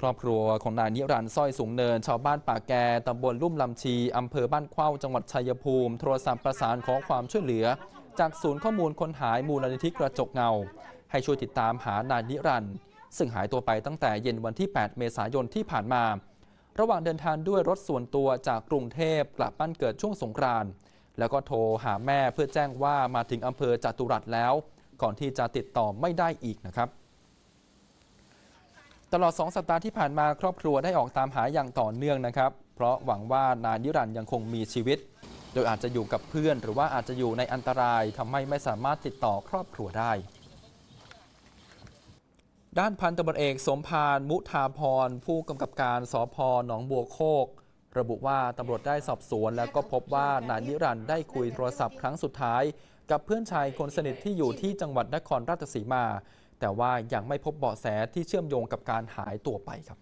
ครอบครัวของนายนิรันดร์สร้อยสูงเนิน ชาวบ้านป่าแกตำบลลุ่มลำชี อำเภอบ้านเข้าจังหวัดชัยภูมิ โทรศัพท์ประสานขอความช่วยเหลือ จากศูนย์ข้อมูลคนหายมูลนิธิกระจกเงา ให้ช่วยติดตามหานายนิรันดร์ซึ่งหายตัวไปตั้งแต่เย็นวันที่ 8 เมษายนที่ผ่านมา ระหว่างเดินทางด้วยรถส่วนตัวจากกรุงเทพกลับบ้านเกิดช่วงสงกรานต์แล้วก็โทรหาแม่เพื่อแจ้งว่ามาถึงอำเภอจตุรัสแล้ว ก่อนที่จะติดต่อไม่ได้อีกนะครับ ตลอด 2 สัปดาห์ที่ผ่านมาครอบครัวได้ออกตามหาอย่างต่อเนื่องนะครับ เพราะหวังว่านายนิรันดร์ยังคงมีชีวิต โดยอาจจะอยู่กับเพื่อน หรือว่าอาจจะอยู่ในอันตรายทำให้ไม่สามารถติดต่อครอบครัวได้ ด้านพันตำรวจเอกสมพานมุทาพร ผู้กำกับการสพหนองบัวโคก ระบุว่าตำรวจได้สอบสวน แล้วก็พบว่านายนิรันดร์ได้คุยโทรศัพท์ครั้งสุดท้าย กับเพื่อนชายคนสนิทที่อยู่ที่จังหวัดนครราชสีมา แต่ว่ายังไม่พบเบาะแสที่เชื่อมโยงกับการหายตัวไปครับ